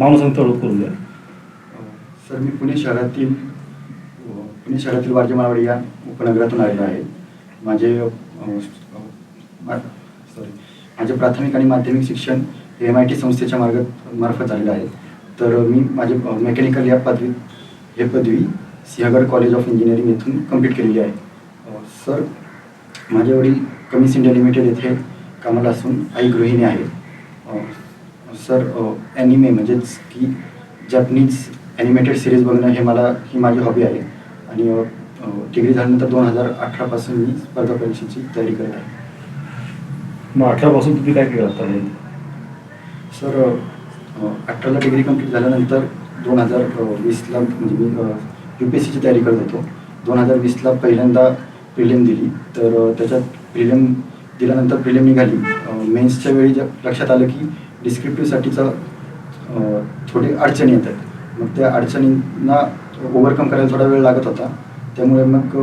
नाव ओळख करून द्या सर मी पुणे शहरातील पुणे शहरातील वारजे माळवाडी या उपनगरातून आलेलो आहे. माझे सॉरी माझे प्राथमिक आणि माध्यमिक शिक्षण एम आय टी संस्थेच्या मार्ग मार्फत झालेलं आहे. तर मी माझे मेकॅनिकल या पदवी हे पदवी सिंहगड कॉलेज ऑफ इंजिनिअरिंग येथून कंप्लीट केलेली आहे. सर माझे वडील कमिस इंडिया लिमिटेड येथे कामाला असून आई गृहिणी आहे सर ॲनिमे म्हणजेच की जॅपनीज ॲनिमेटेड सिरीज बघणं हे मला ही माझी हॉबी आहे. आणि डिग्री झाल्यानंतर दोन हजार अठरापासून मी स्पर्धा परीक्षेची तयारी करत आहे. मग अठरापासून तुम्ही काय केलं आतापर्यंत सर अठराला डिग्री कंप्लीट झाल्यानंतर दोन हजार वीसला म्हणजे मी यू पी एस सीची तयारी करत होतो. दोन हजार वीसला पहिल्यांदा प्रिलिम दिली. तर त्याच्यात प्रिलिम दिल्यानंतर प्रिलिम निघाली. मेन्सच्या वेळी लक्षात आलं की डिस्क्रिप्टिव्हसाठीचा थोडी अडचणी येत आहेत. मग त्या अडचणींना ओव्हरकम करायला थोडा वेळ लागत होता. त्यामुळे मग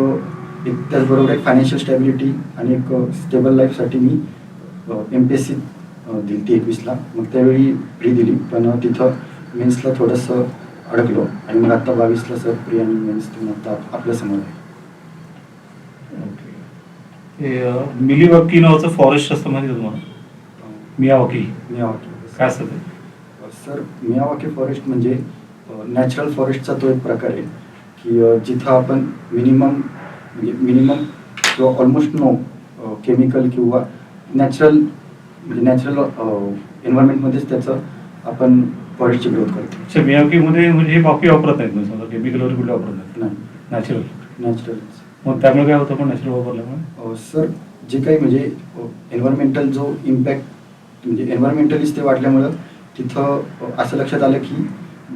एक त्याचबरोबर एक फायनान्शियल स्टॅबिलिटी आणि एक स्टेबल लाईफसाठी मी एम पी एस सी दिली ती एकवीसला. मग त्यावेळी प्री दिली. पण तिथं मेन्सला थोडंसं अडकलो. आणि मग आत्ता बावीसला सर प्री आणि मेन्स तुम्ही आता आपल्यासमोर आहे. ओके. हे नावाचं फॉरेस्ट असतं माहिती तुम्हाला? मियावाकी मियावाकी काय असतं ते? सर मियावाकी फॉरेस्ट म्हणजे नॅचरल फॉरेस्टचा तो एक प्रकार आहे की जिथं आपण मिनिमम म्हणजे मिनिमम किंवा ऑलमोस्ट नो केमिकल किंवा नॅचरल म्हणजे नॅचरल एन्व्हायरमेंटमध्येच त्याचं आपण फॉरेस्टची ग्रोथ करतो. अच्छा मियावाकीमध्ये म्हणजे हे बाकी वापरत नाहीत म्हणजे समजा केमिकल वगैरे कुठले वापरत नाहीत? नाही. नॅचरल नॅचरल मग त्यामुळे काय होतं पण नॅचरल वापरल्यामुळे? सर जे काही म्हणजे एन्व्हायरमेंटल जो इम्पॅक्ट म्हणजे एन्व्हायरमेंटलीच ते वाढल्यामुळं तिथं असं लक्षात आलं की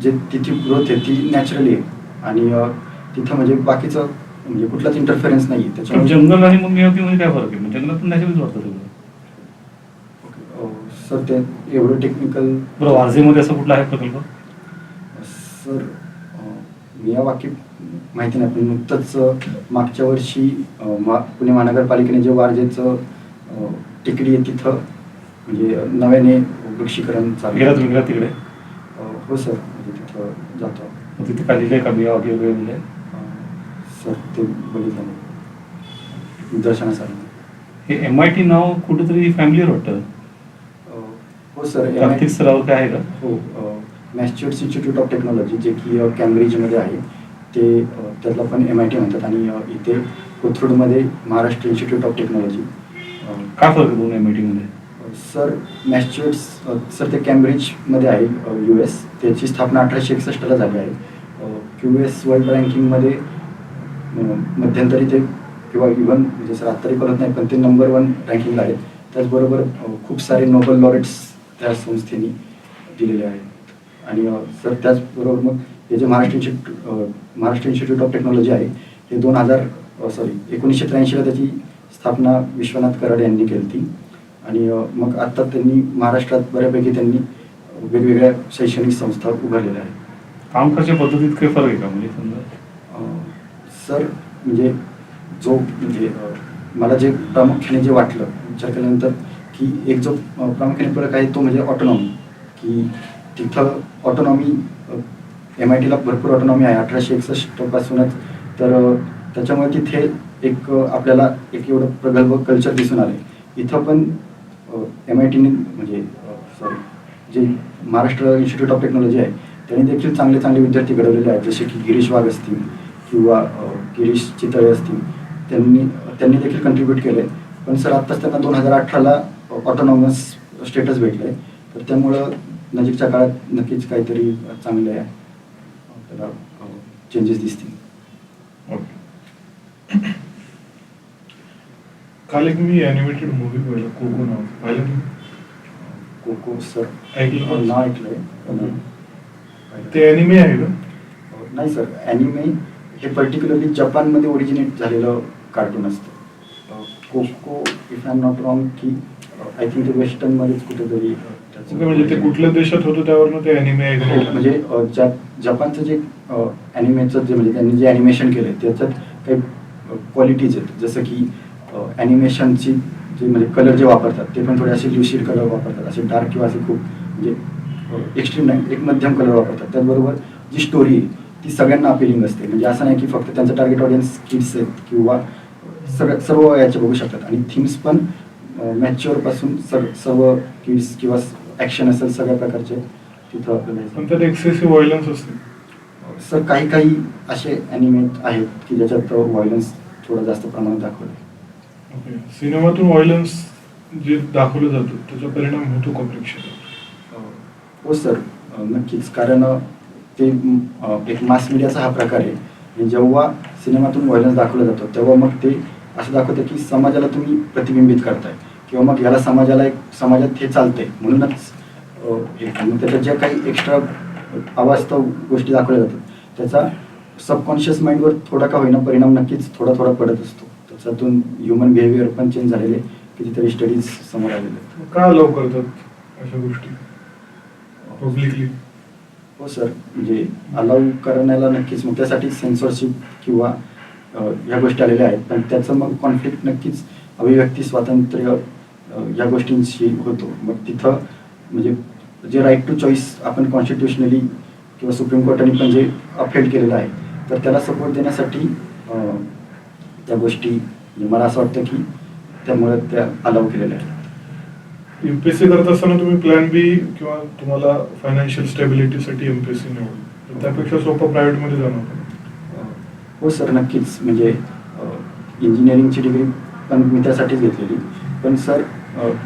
जे तिथे ग्रोथ आहे ती नॅचरली आहे. आणि तिथं म्हणजे बाकीचं म्हणजे कुठलाच इंटरफेरन्स नाही त्याच्यामुळे जंगल आणि मग मियावाकीमध्ये काय फरक आहे? म्हणजे जंगलात पण नॅचरलच वाटतं सगळं. सर ते एवढं टेक्निकल बरं वारजेमध्ये असं कुठला आहे प्रकल्प? सर मी या वाक्य माहिती नाही पण नुकतंच मागच्या वर्षी मा- पुणे महानगरपालिकेने जे वारजेचं टेकडी आहे तिथं म्हणजे नव्याने वृक्षीकरण चालू गेला तुम्ही गेला तिकडे? हो सर म्हणजे तिथं जातो. मग तिथे काय लिहिलंय? का मियावाकी वगैरे लिहिलंय? अ, सर ते बघितलं नाही. दर्शनासाठी हे एम आय टी नाव कुठेतरी फॅमिलीवर वाटतं हो सर प्रांतिक स्तरावर काय आहे का? हो मॅस्च्युअर्स इन्स्टिट्यूट ऑफ टेक्नॉलॉजी जे की कॅम्ब्रिजमध्ये आहे. ते अ, त्यातला पण एम आय टी म्हणतात. आणि इथे कोथरूडमध्ये महाराष्ट्र इन्स्टिट्यूट ऑफ टेक्नॉलॉजी काय फरक दोन एम आय टीमध्ये सर मॅस्च्युअर्स सर ते कॅम्ब्रिजमध्ये आहे यू एस. त्याची स्थापना अठराशे एकसष्टला झाली आहे. क्यू एस वर्ल्ड रँकिंगमध्ये मध्यंतरी ते किंवा इव्हन म्हणजे सर आत्ताही कळत नाही पण ते नंबर वन रँकिंगला आहेत त्याचबरोबर खूप सारे नोबल लॉरेट्स त्या संस्थेने दिलेले आहेत. आणि सर त्याचबरोबर मग हे जे Maharashtra institute Maharashtra institute of technology आहे हे दोन हजार सॉरी एकोणीसशे त्र्याऐंशीला त्याची स्थापना विश्वनाथ कराड यांनी केली होती. आणि मग आता त्यांनी महाराष्ट्रात बऱ्यापैकी त्यांनी वेगवेगळ्या शैक्षणिक संस्था उभारलेल्या आहेत. काम करायच्या पद्धतीत काही फरक आहे का म्हणजे समजा सर म्हणजे जो म्हणजे मला जे प्रामुख्याने जे वाटलं विचार केल्यानंतर की एक जो प्रामुख्याने फरक आहे तो म्हणजे ऑटोनॉमी की तिथं ऑटोनॉमी एम आय टीला भरपूर ऑटोनॉमी आहे. अठराशे एकसष्टपासूनच तर त्याच्यामुळे तिथे एक आपल्याला एक एवढं प्रगल्भ कल्चर दिसून आलं इथं पण एम आय टीने म्हणजे सॉरी जे महाराष्ट्र इन्स्टिट्यूट ऑफ टेक्नॉलॉजी आहे त्यांनी देखील चांगले चांगले विद्यार्थी घडवलेले आहेत. जसे की गिरीश वाघ असतील किंवा गिरीश चितळे असतील त्यांनी त्यांनी देखील कंट्रीब्यूट केलं. आहे पण सर आत्ताच त्यांना दोन हजार अठराला ऑटोनॉमस स्टेटस भेटलं आहे तर त्यामुळं नजीकच्या काळात नक्कीच काहीतरी चांगले त्याला चेंजेस दिसतील. ओके. काल एक मी ॲनिमेटेड मूवी पाहिला कोको नाव पाहिलं तुम्ही? Coco sir. ऐकलं? का? नाव ऐकलंय. पण ते ॲनिमे आहे का? नाही सर. ॲनिमे हे पर्टिक्युलरली जपानमध्ये ओरिजिनेट झालेलं कार्टून असतं. अ, Coco if I am not wrong की आय थिंक ते वेस्टर्नमध्येच कुठेतरी त्याचं ओके, म्हणजे ते कुठल्या देशात होतं त्यावरनं ते का? हो? म्हणजे अ, जप जपानचं जे ॲनिमेचं जे म्हणजे त्यांनी जे ॲनिमेशन केलं त्याच्यात काही क्वालिटीज आहेत. जसं की ॲनिमेशनची जे म्हणजे कलर जे वापरतात ते पण थोडे असे ल्युशिड कलर वापरतात असे डार्क किंवा असे खूप म्हणजे एक्स्ट्रीम नाही एक मध्यम कलर वापरतात. त्याचबरोबर जी स्टोरी ती सगळ्यांना अपिलिंग असते. म्हणजे असं नाही की फक्त त्यांचं टार्गेट ऑडियन्स किड्स आहेत किंवा सगळं सर्व वयाचे बघू शकतात. आणि थीम्स पण मॅच्युअरपासून सग सर्व किड्स किंवा ॲक्शन असेल सगळ्या प्रकारचे तिथं आपल्याला एक्सेसिव्ह व्हायलन्स असते. सर काही काही असे ॲनिमेट आहेत की ज्याच्यात व्हायलन्स थोडं जास्त प्रमाणात दाखवलं ओके सिनेमातून व्हायलन्स जे दाखवलं जातं त्याचा परिणाम होतो का प्रेक्षकावर? हो सर. नक्कीच. कारण ते एक मास मीडियाचा हा प्रकार आहे. जेव्हा सिनेमातून व्हायलन्स दाखवलं जातं तेव्हा मग ते असं दाखवतं की समाजाला तुम्ही प्रतिबिंबित करताय. किंवा मग याला समाजाला एक समाजात हे चालतंय. म्हणूनच त्याच्या मग ज्या काही एक्स्ट्रा अवास्तव गोष्टी दाखवल्या जातात त्याचा सबकॉन्शियस माइंडवर थोडा का होईना परिणाम नक्कीच थोडा थोडा पडत असतो. त्याच्यातून ह्युमन बिहेवियर पण चेंज झालेले कितीतरी स्टडीज समोर आलेले का अलाव करतात अशा गोष्टी? पब्लिकली हो सर म्हणजे अलाउ करण्याला नक्कीच मग त्यासाठी सेन्सॉरशिप किंवा ह्या गोष्टी आलेल्या आहेत. पण त्याचं मग कॉन्फ्लिक्ट नक्कीच अभिव्यक्ती स्वातंत्र्य या गोष्टींशी होतो. मग तिथं म्हणजे जे राईट टू चॉईस आपण कॉन्स्टिट्युशनली किंवा सुप्रीम कोर्टाने पण जे अपहेल्ड केलेलं आहे तर त्याला सपोर्ट देण्यासाठी त्या गोष्टी म्हणजे मला असं वाटतं की त्यामुळे त्या अलाउ केलेल्या आहेत. एमपीएससी करत असताना तुम्ही प्लॅन बी किंवा तुम्हाला फायनान्शियल स्टेबिलिटीसाठी एमपीएससी निवडलं त्यापेक्षा सोपं प्रायव्हेटमध्ये जाणं होतं. हो सर नक्कीच. म्हणजे इंजिनिअरिंगची डिग्री पण मी त्यासाठीच घेतलेली. पण सर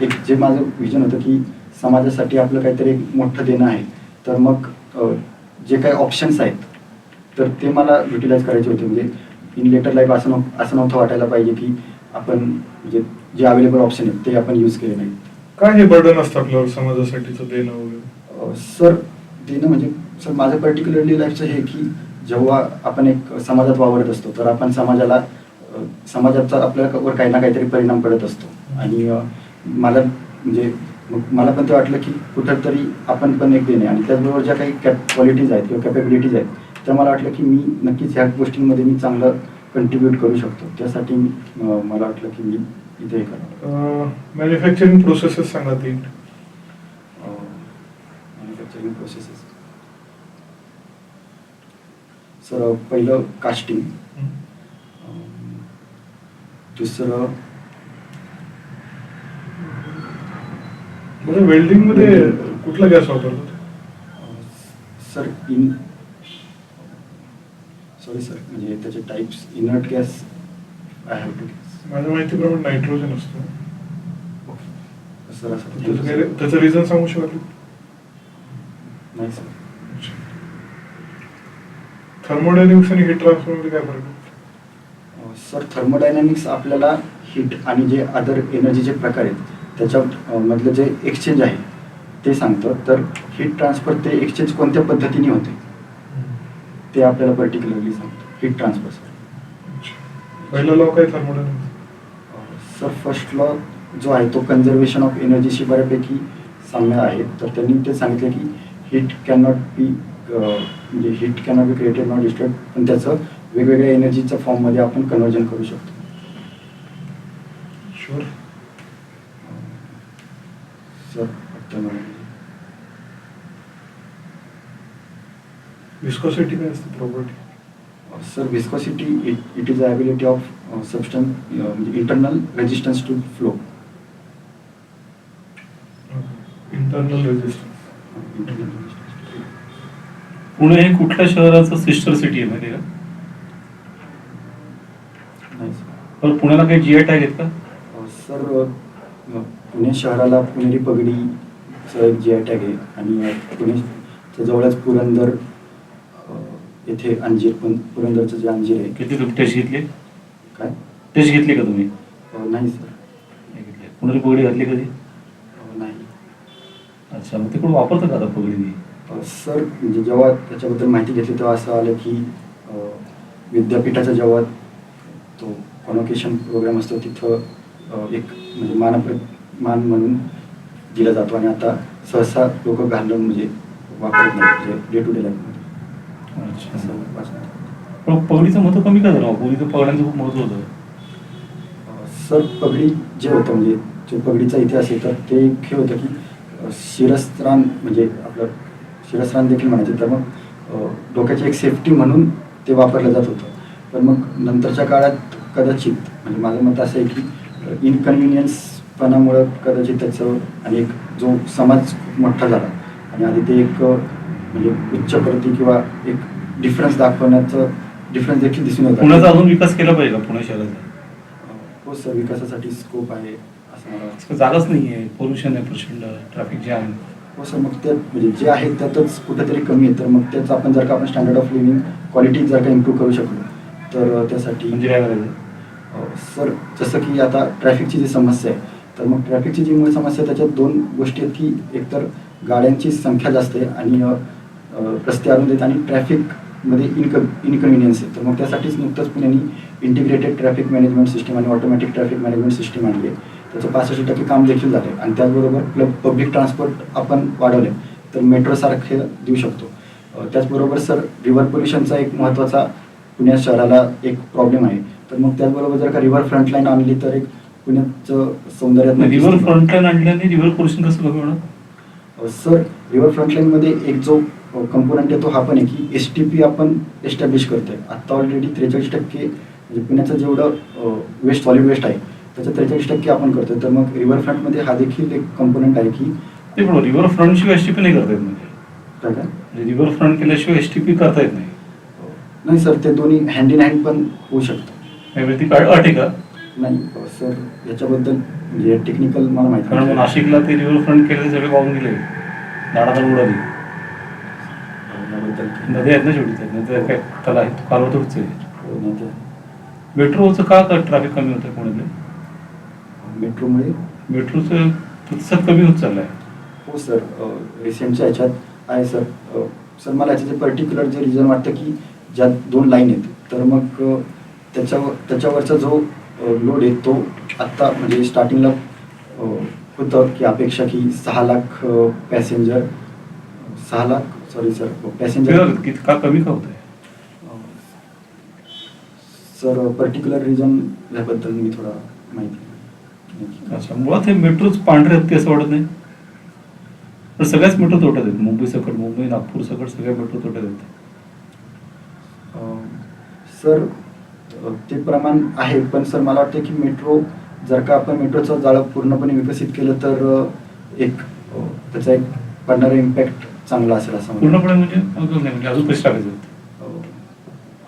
एक जे माझं विजन होतं की समाजासाठी आपलं काहीतरी एक मोठं देणं आहे. तर मग जे काही ऑप्शन्स आहेत तर ते मला युटिलाइज करायचे होते. म्हणजे इन लेटर लाईफ असं नव्ह असं नव्हतं वाटायला पाहिजे की आपण म्हणजे जे अवेलेबल ऑप्शन आहेत ते आपण यूज केले नाहीत. काय हे बर्डन असतं आपल्यावर समाजासाठीचं देणं वगैरे? अ, सर देणं म्हणजे सर माझं पर्टिक्युलरली लाईफचं हे की जेव्हा आपण एक समाजात वावरत असतो तर आपण समाजाला अ, समाजाचा आपल्यावर काही ना काहीतरी परिणाम पडत असतो. आणि अ, मला म्हणजे मग मला पण ते वाटलं की कुठंतरी आपण पण एक देणे आणि त्याचबरोबर ज्या काही कॅप क्वालिटीज आहेत किंवा कॅपेबिलिटीज आहेत त्या मला वाटलं की मी नक्कीच ह्या गोष्टींमध्ये मी चांगलं कंट्रीब्यूट करू शकतो. त्यासाठी मला वाटलं की मी इथे हे करावं मॅन्युफॅक्चरिंग प्रोसेसेस सांगा तीन. मॅन्युफॅक्चरिंग प्रोसेसेस सर पहिलं कास्टिंग दुसरं वेल्डिंगमध्ये कुठला गॅस वापरतात? Um, sir in sorry sir म्हणजे त्याचे types inert gas I have two gas माझ्या माहितीप्रमाणे नायट्रोजन असतं. सर असं त्याचं रिझन सांगू शकाल नाही. सर थर्मोडायनेमिक्स आणि हीट ट्रान्सफरमध्ये काय फरक सर थर्मोडायनॅमिक्स आपल्याला हीट आणि जे अदर एनर्जीचे प्रकार आहेत त्याच्या मधलं जे एक्सचेंज आहे ते सांगतं. तर हीट ट्रान्सफर ते एक्सचेंज कोणत्या पद्धतीने होते? ते आपल्याला पर्टिक्युलरली सांगतं हीट ट्रान्सफर सर पहिला लॉ काय थर्मोडायनेमिक्स सर फर्स्ट लॉ जो आहे तो कन्झर्वेशन ऑफ एनर्जीशी बऱ्यापैकी साम्य आहे. तर त्यांनी ते सांगितलं की हीट कॅन नॉट बी म्हणजे heat can not be created not destroyed पण त्याचं वेगवेगळ्या एनर्जीच्या फॉर्ममध्ये आपण कन्वर्जन करू शकतो. शुअर सर फक्त मला- विस्कोसिटी काय असते property sir viscosity it it is ability of substance म्हणजे internal resistance to flow internal resistance Pune हे कुठल्या शहराचं सिस्टर सिटी आहे माहिती का? तर पुण्याला काही जीआय टॅग आहेत का? सर अ, पुणे शहराला पुणेरी पगडीचं एक जी आय टॅग आहे. आणि पुणेच्या जवळच पुरंदर येथे अंजीर पण पुरंदरचं जे अंजीर आहे. किती तुम्ही टेस्ट घेतली? काय? टेस्ट घेतली का तुम्ही? अ, नाही सर नाही घेतली. पुण्याला पगडी घातली कधी? अ, नाही. अच्छा मग तिकडून वापरतं का आता पगडी ती अ, सर म्हणजे जेव्हा त्याच्याबद्दल माहिती घेतली तेव्हा असं आलं की अ, विद्यापीठाचा जेव्हा तो कॉन्व्होकेशन प्रोग्राम असतो तिथं अ, एक म्हणजे मानप्र मान म्हणून दिला जातो. आणि आता सहसा लोक घालून म्हणजे वापरत नाही म्हणजे डे टू डे अच्छा असं वाचलं. पगडीचं महत्त्व कमी का झालं? पगडीचं पगड्यांचं खूप महत्त्व होतं. सर पगडी जे होतं म्हणजे जो पगडीचा इतिहास आहे तर ते एक हे होतं की शिरस्त्राण म्हणजे आपलं शिरस्त्राण देखील म्हणायचे. तर मग डोक्याची एक सेफ्टी म्हणून ते वापरलं जात होतं. पण मग नंतरच्या काळात कदाचित म्हणजे माझं मत असं आहे की इनकन्व्हिनियन्सपणामुळं कदाचित त्याचं आणि एक जो समाज खूप मोठा झाला. आणि आधी ते एक म्हणजे उच्च प्रती किंवा एक डिफरन्स दाखवण्याचं डिफरन्स देखील दिसून येतं. पुण्याचा अजून विकास केला पाहिजे का? पुणे शहराचा? हो सर विकासासाठी स्कोप आहे असं मला वाटतं. जागाच नाही आहे. पोल्युशन आहे प्रचंड ट्रॅफिक जॅम हो सर मग त्यात म्हणजे जे आहे त्यातच कुठेतरी कमी आहे. तर मग त्याच आपण जर का आपण स्टँडर्ड ऑफ लिव्हिंग क्वालिटी जर का इम्प्रूव्ह करू शकलो तर त्यासाठी म्हणजे काय करायचं? सर जसं की आता ट्रॅफिकची जी समस्या आहे तर मग ट्रॅफिकची जी मूळ समस्या आहे त्याच्यात दोन गोष्टी आहेत की एकतर गाड्यांची संख्या जास्त आहे आणि रस्ते अरुंद आहेत आणि ट्रॅफिकमध्ये इनक इनकन्व्हिनियन्स आहे तर मग त्यासाठीच नुकतंच पुण्याने इंटिग्रेटेड ट्रॅफिक मॅनेजमेंट सिस्टीम आणि ऑटोमॅटिक ट्रॅफिक मॅनेजमेंट सिस्टीम आणली आहे. त्याचं पासष्ट टक्के काम देखील झालं आणि त्याचबरोबर पब्लिक ट्रान्सपोर्ट आपण वाढवले तर मेट्रोसारखे देऊ शकतो. त्याचबरोबर सर रिव्हर पोल्युशनचा एक महत्त्वाचा पुण्या शहराला एक प्रॉब्लेम आहे. तर मग त्याचबरोबर जर का रिव्हर फ्रंटलाईन आणली तर एक पुण्याचं सौंदर्यात्मक रिव्हर फ्रंटलाईन आणल्याने रिव्हर पोल्युशन कसं कमी होणार अ, सर रिव्हर फ्रंटलाईनमध्ये एक जो कंपोनंट आहे तो हा पण आहे की एस टी पी आपण एस्टॅब्लिश करतोय. आत्ता ऑलरेडी त्रेचाळीस टक्के म्हणजे पुण्याचं जेवढं वेस्ट सॉलिड वेस्ट आहे त्याचं त्रेचाळीस टक्के आपण करतोय. तर मग रिव्हर फ्रंटमध्ये हा देखील एक कंपोनंट आहे की रिव्हर फ्रंट शिवाय एस टी पी नाही करता येत म्हणजे. काय काय? म्हणजे रिव्हर फ्रंट केल्याशिवाय एस टी पी करता येत नाही. नाही सर ते दोन्ही हँड इन हँड पण होऊ शकतं. म्हणजे ती काय अट आहे का? नाही सर याच्याबद्दल म्हणजे टेक्निकल मला माहिती कारण नाशिकला ते रिव्हर फ्रंट केले सगळे वाहून गेले. झाडाला उडाली. याबद्दल नदी आहेत ना शेवटी त्या. नदी काय? त्याला आहे कालवा थोडीच आहे. मेट्रोचं का ट्रॅफिक कमी होतं पुण्यातले? मेट्रोमुळे? मेट्रोचं प्रतिसाद कमी होत चाललाय. हो सर. रिसेंटच्या ह्याच्यात आहे सर. सर मला याच्याचे पर्टिक्युलर जे रिझन वाटतं की ज्या दोन लाईन आहेत. तर मग त्याच्यावर त्याच्यावरचा जो लोड आहे तो आत्ता म्हणजे स्टार्टिंगला होतं की अपेक्षा की सहा लाख पॅसेंजर सहा लाख सॉरी सर पॅसेंजर किती- किती का कमी का होत आहे सर पर्टिक्युलर रिझन याबद्दल मी थोडा माहिती. अच्छा मुळात हे मेट्रोच पांढरे हत्ती असं वाटत नाही? पण सगळ्याच मेट्रो तोट्यात आहेत. मुंबई सकट मुंबई नागपूर सकट सगळ्या मेट्रो तोट्यात आहेत. सर ते प्रमाण आहे पण सर मला वाटतं की मेट्रो जर का आपण मेट्रोचं जाळं पूर्णपणे विकसित केलं तर एक त्याचा एक पडणारा इम्पॅक्ट चांगला असेल असं पूर्णपणे म्हणजे अजून नाही म्हणजे अजून पैसे टाकायचे आहेत. अं,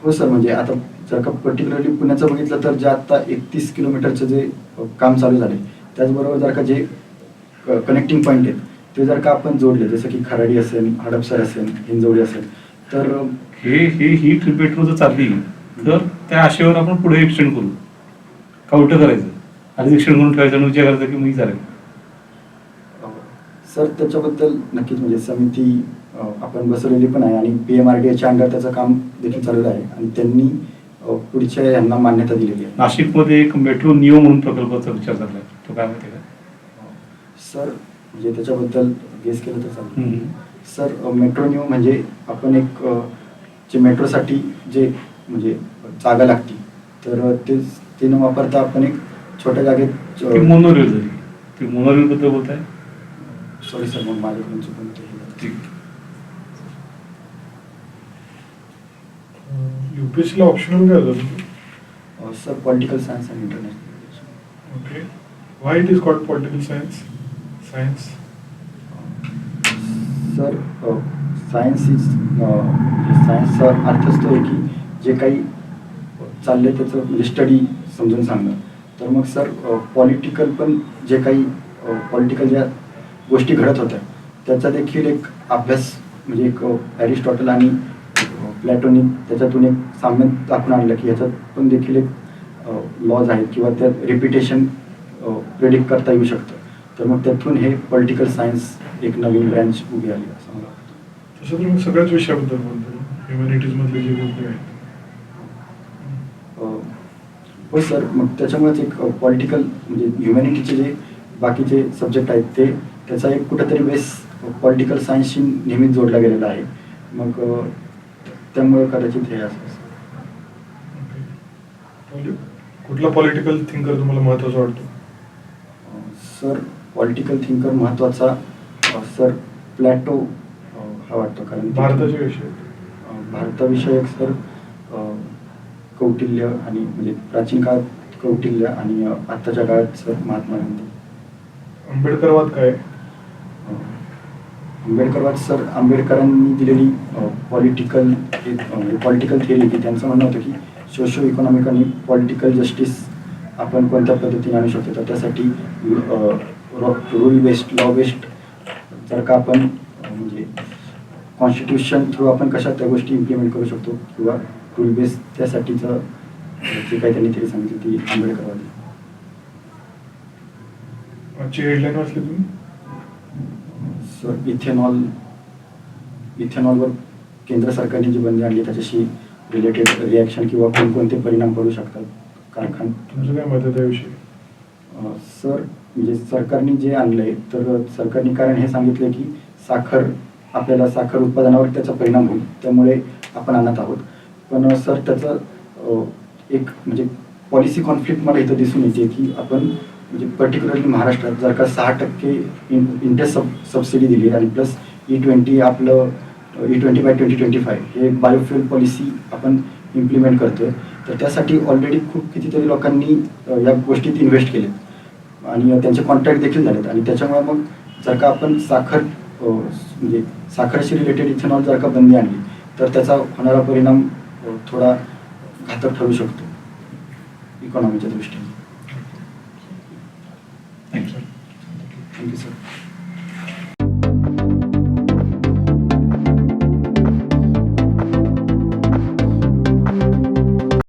हो सर म्हणजे आता जर का पर्टिक्युलरली पुण्याचं बघितलं तर जे आता एकतीस किलोमीटरचं जे अं, काम चालू झाले त्याचबरोबर जर का जे कनेक्टिंग पॉईंट आहेत ते जर का आपण जोडले जसं की खराडी असेल हडपसर असेल हिंजवडी असेल तर हे हे ही ट्रिप मेट्रो जर चालली तर त्या आशेवर आपण पुढे एक्सटेंड करू. का उलटं करायचं. आधी एक्सटेंड करून ठेवायचं. आणि विचार करायचा की मी चालेल सर त्याच्याबद्दल नक्कीच म्हणजे समिती आपण बसवलेली पण आहे आणि पी एम आर डी एच्या अंडर त्याचं काम देखील चालू आहे आणि त्यांनी पुढच्या यांना मान्यता दिलेली आहे. नाशिकमध्ये एक मेट्रो नियो म्हणून प्रकल्पाचा विचार चाललाय तो काय माहिती का? सर म्हणजे त्याच्याबद्दल गेस केलं तर चालेल. सर मेट्रो न्यू म्हणजे आपण एक जे मेट्रोसाठी जे म्हणजे जागा लागते तर ते ते न वापरता आपण एक छोट्या जागेत मोनोरेल झाली. ती मोनोरेल बद्दल बोलत आहे सॉरी सर मग माझ्याकडून चुकून. ठीक युपीएससी ला ऑप्शनल काय झालं sir political science and international okay why it is called political science science sir science is सायन्सचा अर्थच तो आहे की जे काही चाललंय त्याचं म्हणजे स्टडी समजून सांगणं. तर मग सर पॉलिटिकल पण जे काही पॉलिटिकल ज्या गोष्टी घडत होत्या. त्याचा देखील एक अभ्यास म्हणजे एक ॲरिस्टॉटल आणि प्लॅटोनिक त्याच्यातून एक साम्य दाखवून आणलं की ह्याच्यात पण देखील एक लॉज आहेत किंवा त्यात रिपिटेशन प्रेडिक्ट करता येऊ शकतं. तर मग त्यातून हे पॉलिटिकल सायन्स एक नवीन ब्रँच उभी आली असं मला वाटतं. तसं तुम्ही सगळ्याच विषयाबद्दल बोलतो ह्युमॅनिटीज मधले जे ग्रुप आहेत. हो सर मग त्याच्यामुळेच एक पॉलिटिकल म्हणजे ह्युमॅनिटीचे जे बाकीचे सब्जेक्ट आहेत ते त्याचा एक कुठेतरी बेस पॉलिटिकल सायन्सशी नेहमीच जोडला गेलेला आहे. मग त्यामुळे कदाचित हे असं म्हणजे कुठला पॉलिटिकल थिंकर तुम्हाला महत्त्वाचा वाटतो? सर पॉलिटिकल थिंकर महत्त्वाचा अ, सर प्लॅटो हा वाटतो. कारण तिथे- भारताचे विषय भारताविषयक सर कौटिल्य आणि म्हणजे प्राचीन काळात कौटिल्य आणि आत्ताच्या काळात सर महात्मा गांधी. आंबेडकरवाद काय? आंबेडकरवाद सर आंबेडकरांनी दिलेली पॉलिटिकल पॉलिटिकल थिअरी की त्यांचं म्हणणं होतं की सोशो इकॉनॉमिक आणि पॉलिटिकल जस्टिस आपण कोणत्या पद्धतीने आणू शकतो? तर त्यासाठी रूल बेस्ड लॉ बेस्ड जर का आपण म्हणजे कॉन्स्टिट्यूशन थ्रू आपण कशा त्या गोष्टी इम्प्लिमेंट करू शकतो? किंवा रूल बेस्ड त्यासाठीचं जे काही त्यांनी थिअरी सांगितली ती आंबेडकरवादी. सर इथेनॉल इथेनॉलवर केंद्र सरकारने जी बंदी आणली त्याच्याशी रिलेटेड रिॲक्शन किंवा कोणकोणते परिणाम पडू शकतात? कारखान तुमचं काय मत आहे त्याविषयी? सर म्हणजे सरकारने जे आणलंय तर सरकारने कारण हे सांगितलं की साखर आपल्याला साखर उत्पादनावर त्याचा परिणाम होईल. त्यामुळे आपण आणत आहोत. पण सर त्याचं एक म्हणजे पॉलिसी कॉन्फ्लिक्ट मला इथं दिसून येते की आपण म्हणजे पर्टिक्युलरली महाराष्ट्रात जर का सहा टक्के इन इंटरेस्ट सब सबसिडी दिली आणि प्लस ई ट्वेंटी आपलं E twenty by twenty twenty five हे बायोफ्युअल पॉलिसी आपण इम्प्लिमेंट करतोय. तर त्यासाठी ऑलरेडी खूप कितीतरी लोकांनी या गोष्टीत इन्व्हेस्ट केलेत. आणि त्यांचे कॉन्ट्रॅक्ट देखील झालेत. आणि त्याच्यामुळे मग जर का आपण साखर म्हणजे साखरेशी रिलेटेड इथेनॉल जर का बंदी आणली तर त्याचा होणारा परिणाम थोडा घातक ठरू शकतो. इकॉनॉमीच्या दृष्टीने. Thank you, sir.